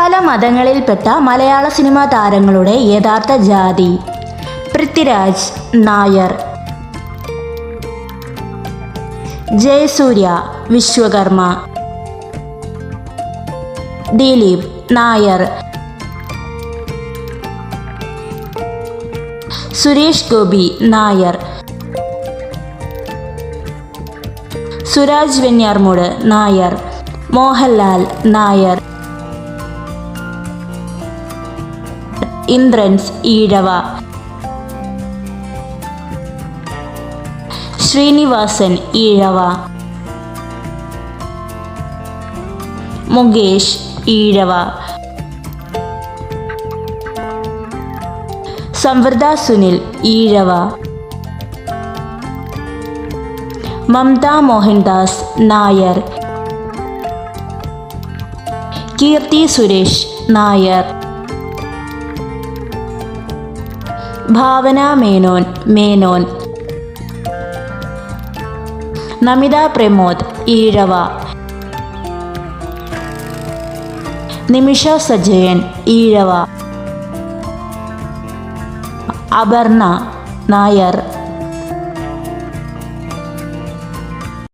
പല മതങ്ങളിൽപ്പെട്ട മലയാള സിനിമാ താരങ്ങളുടെ യഥാർത്ഥ ജാതി. പൃഥ്വിരാജ് നായർ. ജയസൂര്യ വിശ്വകർമ്മ. ദിലീപ് നായർ. സുരേഷ് ഗോപി നായർ. സുരാജ് വെഞ്ഞാർമൂട് നായർ. മോഹൻലാൽ നായർ. ഇന്ദ്രൻസ് ഈഴവ. ശ്രീനിവാസൻ ഈഴവ. മുകേഷ് ഈഴവ. സംവൃത സുനിൽ ഈഴവ. മമത മോഹൻദാസ് നായർ. കീർത്തി സുരേഷ് നായർ. ഭാവന മേനോൻ മേനോൻ. നമിത പ്രമോദ് ഈഴവ. നിമിഷ സജയൻ ഈഴവ. അപർണ നായർ.